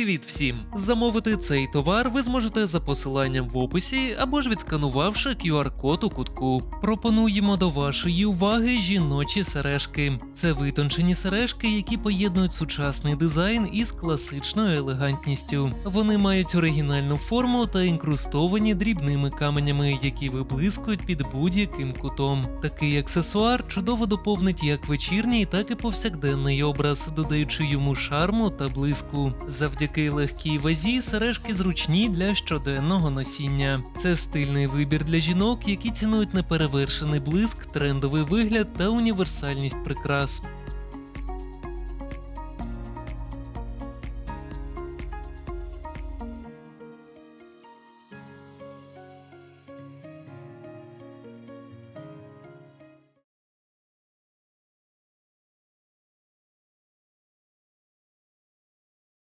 Привіт всім! Замовити цей товар ви зможете за посиланням в описі або ж відсканувавши QR-код у кутку. Пропонуємо до вашої уваги жіночі сережки. Це витончені сережки, які поєднують сучасний дизайн із класичною елегантністю. Вони мають оригінальну форму та інкрустовані дрібними каменями, які виблискують під будь-яким кутом. Такий аксесуар чудово доповнить як вечірній, так і повсякденний образ, додаючи йому шарму та блиску. Завдяки легкій вазі сережки зручні для щоденного носіння. Це стильний вибір для жінок, які цінують неперевершений блиск, трендовий вигляд та універсальність прикрас.